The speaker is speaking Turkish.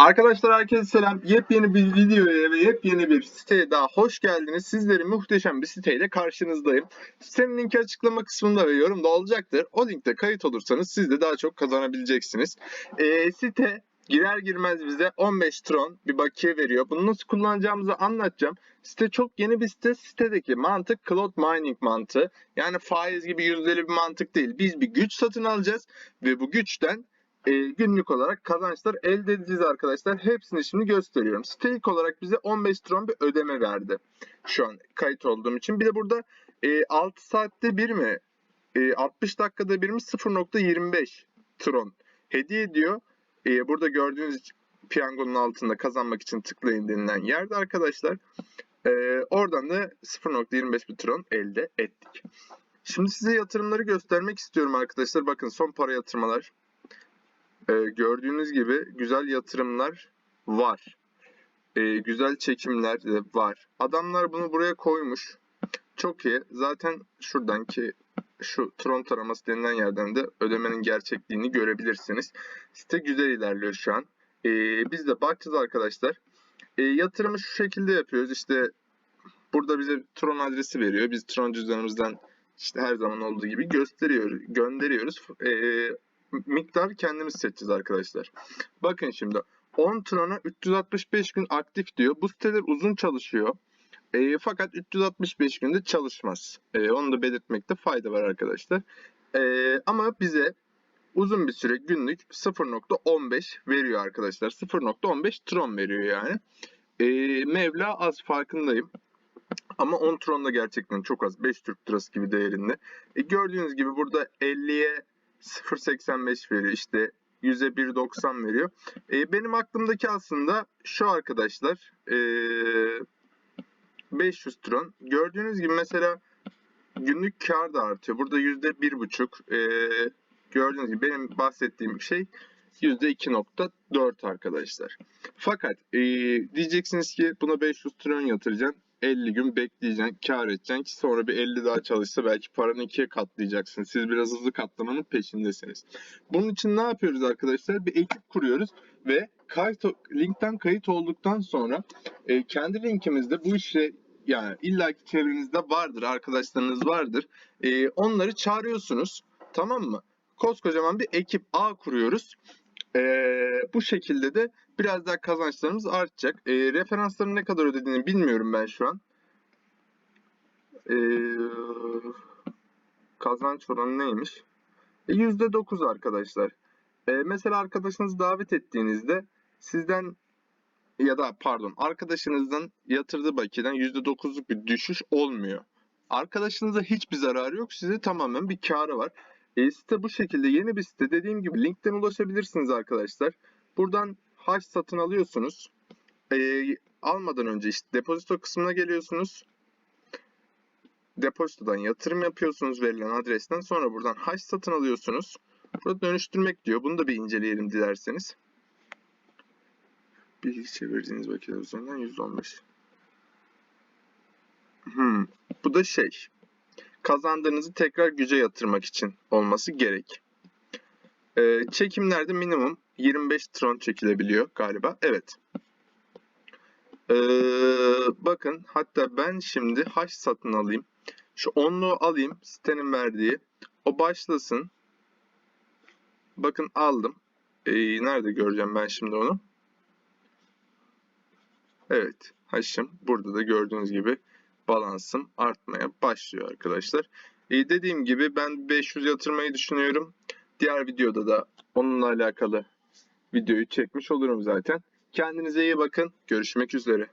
Arkadaşlar herkese selam. Yepyeni bir videoya ve yepyeni bir siteye daha hoş geldiniz. Sizlerin muhteşem bir siteyle karşınızdayım. Sitenin linki açıklama kısmında ve yorumda olacaktır. O linkte kayıt olursanız siz de daha çok kazanabileceksiniz. Ee, site girer girmez bize 15 tron bir bakiye veriyor. Bunu nasıl kullanacağımızı anlatacağım. Site çok yeni bir site. Sitedeki mantık cloud mining mantığı. Yani faiz gibi yüzdeli bir mantık değil. Biz bir güç satın alacağız ve bu güçten e, günlük olarak kazançlar elde edeceğiz arkadaşlar. Hepsini şimdi gösteriyorum. Stake olarak bize 15 tron bir ödeme verdi. Şu an kayıt olduğum için. Bir de burada e, 6 saatte bir mi? E, 60 dakikada bir mi? 0.25 tron hediye ediyor. E, burada gördüğünüz piyangonun altında kazanmak için tıklayın denilen yerde arkadaşlar. E, oradan da 0.25 bir tron elde ettik. Şimdi size yatırımları göstermek istiyorum arkadaşlar. Bakın son para yatırmalar. Ee, gördüğünüz gibi güzel yatırımlar var. Ee, güzel çekimler de var. Adamlar bunu buraya koymuş. Çok iyi. Zaten şuradan ki şu Tron taraması denilen yerden de ödemenin gerçekliğini görebilirsiniz. Site güzel ilerliyor şu an. Ee, biz de bakacağız arkadaşlar. Ee, yatırımı şu şekilde yapıyoruz. İşte burada bize Tron adresi veriyor. Biz Tron cüzdanımızdan işte her zaman olduğu gibi gösteriyoruz, gönderiyoruz. Ee, miktar kendimiz seçeceğiz arkadaşlar. Bakın şimdi 10 Tron'a 365 gün aktif diyor. Bu siteler uzun çalışıyor. E, fakat 365 günde çalışmaz. E, onu da belirtmekte fayda var arkadaşlar. E, ama bize uzun bir süre günlük 0.15 veriyor arkadaşlar. 0.15 Tron veriyor yani. E, Mevla az farkındayım. Ama 10 Tron gerçekten çok az. 5 Türk Lirası gibi değerinde. E, gördüğünüz gibi burada 50'ye 0.85 veriyor. İşte 100'e 1.90 veriyor. E, benim aklımdaki aslında şu arkadaşlar. E, 500 tron. Gördüğünüz gibi mesela günlük kar da artıyor. Burada %1.5. E, gördüğünüz gibi benim bahsettiğim şey %2.4 arkadaşlar. Fakat e, diyeceksiniz ki buna 500 tron yatıracaksın. 50 gün bekleyeceksin, kar edeceksin ki sonra bir 50 daha çalışsa belki paranı ikiye katlayacaksın. Siz biraz hızlı katlamanın peşindesiniz. Bunun için ne yapıyoruz arkadaşlar? Bir ekip kuruyoruz ve kayıt, linkten kayıt olduktan sonra e, kendi linkimizde bu işe yani illaki çevrenizde vardır, arkadaşlarınız vardır. E, onları çağırıyorsunuz. Tamam mı? Koskocaman bir ekip A kuruyoruz. E, bu şekilde de biraz daha kazançlarımız artacak. E, referansların ne kadar ödediğini bilmiyorum ben şu an. E, kazanç oranı neymiş? E, %9 arkadaşlar. E, mesela arkadaşınızı davet ettiğinizde sizden ya da pardon arkadaşınızdan yatırdığı bakiyeden %9'luk bir düşüş olmuyor. Arkadaşınıza hiçbir zararı yok. Size tamamen bir karı var. E, site bu şekilde yeni bir site. Dediğim gibi linkten ulaşabilirsiniz arkadaşlar. Buradan hash satın alıyorsunuz. E, almadan önce işte depozito kısmına geliyorsunuz. Depozitodan yatırım yapıyorsunuz verilen adresten. Sonra buradan hash satın alıyorsunuz. Burada dönüştürmek diyor. Bunu da bir inceleyelim dilerseniz. Bilgi çevirdiğiniz vakitte üzerinden %15. Hmm. Bu da şey. Kazandığınızı tekrar güce yatırmak için olması gerek. Ee, çekimlerde minimum 25 tron çekilebiliyor galiba. Evet. Ee, bakın hatta ben şimdi hash satın alayım. Şu onluğu alayım. Sitenin verdiği. O başlasın. Bakın aldım. Ee, nerede göreceğim ben şimdi onu? Evet. Hash'ım. Burada da gördüğünüz gibi balansım artmaya başlıyor arkadaşlar. Ee, dediğim gibi ben 500 yatırmayı düşünüyorum. Diğer videoda da onunla alakalı videoyu çekmiş olurum zaten. Kendinize iyi bakın. Görüşmek üzere.